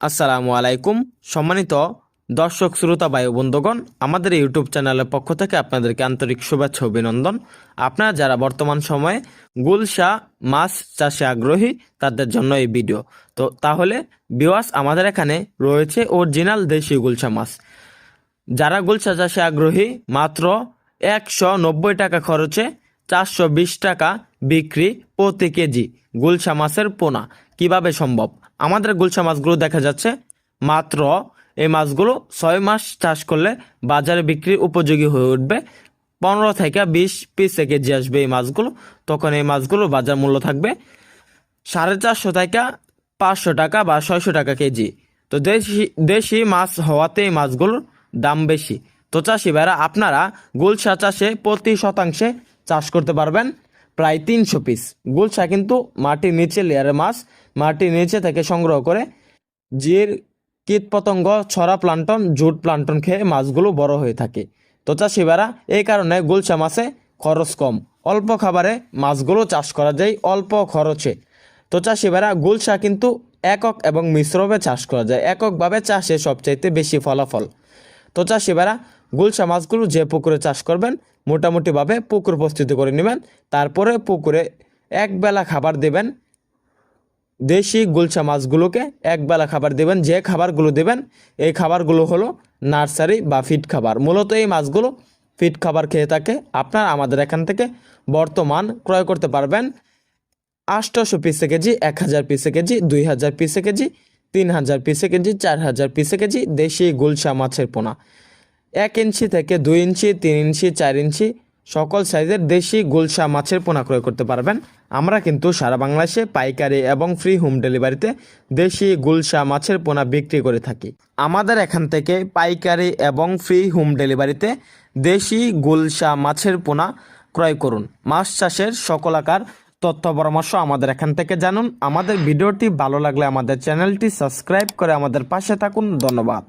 আসসালামু আলাইকুম। সম্মানিত দর্শক, শ্রোতা বায়ু বন্ধুগণ, আমাদের ইউটিউব চ্যানেলের পক্ষ থেকে আপনাদেরকে আন্তরিক শুভেচ্ছা, অভিনন্দন। আপনারা যারা বর্তমান সময়ে গুলশা মাছ চাষে আগ্রহী, তাদের জন্য এই ভিডিও। তো তাহলে বিওয়াস আমাদের এখানে রয়েছে অরিজিনাল দেশি গুলশা মাছ। যারা গুলশা চাষে আগ্রহী, মাত্র একশো নব্বই টাকা খরচে চারশো বিশ টাকা বিক্রি প্রতি কেজি গুলশা মাছের পোনা। কীভাবে সম্ভব? আমাদের গুলশা মাছগুলো দেখা যাচ্ছে মাত্র এই মাছগুলো ছয় মাস চাষ করলে বাজারে বিক্রির উপযোগী হয়ে উঠবে। পনেরো থেকে বিশ পিসে কেজি আসবে এই মাছগুলো। তখন এই মাছগুলোর বাজার মূল্য থাকবে সাড়ে চারশো থেকে পাঁচশো টাকা বা ছয়শো টাকা কেজি। তো দেশি দেশি মাছ হওয়াতে এই মাছগুলোর দাম বেশি। তো চাষি ভাইরা, আপনারা গুলশা চাষে প্রতি শতাংশে চাষ করতে পারবেন প্রায় তিনশো পিস গুলশা কিন্তু মাটির নিচে লেয়ারের মাছ, মাটির নিচে থেকে সংগ্রহ করে জির, কীট পতঙ্গ, ছড়া প্লান্টন, জুট প্লান্টন খেয়ে মাছগুলো বড় হয়ে থাকে। তো চাষি ভাইরা, এই কারণে গুলশা মাছে খরচ কম। অল্প খাবারে মাছগুলো চাষ করা যায় অল্প খরচে। তো চাষি ভাইরা গুলশা কিন্তু একক এবং মিশ্রভাবে চাষ করা যায়। এককভাবে চাষে সবচাইতে বেশি ফলাফল। তো চাষি ভাইরা গুলশা মাছগুলো যে পুকুরে চাষ করবেন, মোটামুটিভাবে পুকুর প্রস্তুতি করে নেবেন। তারপরে পুকুরে একবেলা খাবার দেবেন। দেশি গুলশা মাছগুলোকে একবেলা খাবার দেবেন, যে খাবারগুলো দেবেন, এই খাবারগুলো হলো নার্সারি বা ফিড খাবার। মূলত এই মাছগুলো ফিড খাবার খেয়ে থাকে। আপনার আমাদের এখান থেকে বর্তমান ক্রয় করতে পারবেন আটশোশো পিসে কেজি, এক হাজার পিসে কেজি, দুই হাজার পিসে কেজি তিন হাজার পিসে কেজি চার হাজার পিসে কেজি দেশি গুলশা মাছের পোনা। এক ইঞ্চি থেকে দুই ইঞ্চি, তিন ইঞ্চি, চার ইঞ্চি সকল সাইজের দেশি গুলশা মাছের পোনা ক্রয় করতে পারবেন। আমরা কিন্তু সারা বাংলাদেশে পাইকারি এবং ফ্রি হোম ডেলিভারিতে দেশি গুলশা মাছের পোনা বিক্রি করে থাকি। আমাদের এখান থেকে পাইকারি এবং ফ্রি হোম ডেলিভারিতে দেশি গুলশা মাছের পোনা ক্রয় করুন। মাছ চাষের সকল আকার তথ্য পরামর্শ আমাদের এখান থেকে জানুন। আমাদের ভিডিওটি ভালো লাগলে আমাদের চ্যানেলটি সাবস্ক্রাইব করে আমাদের পাশে থাকুন। ধন্যবাদ।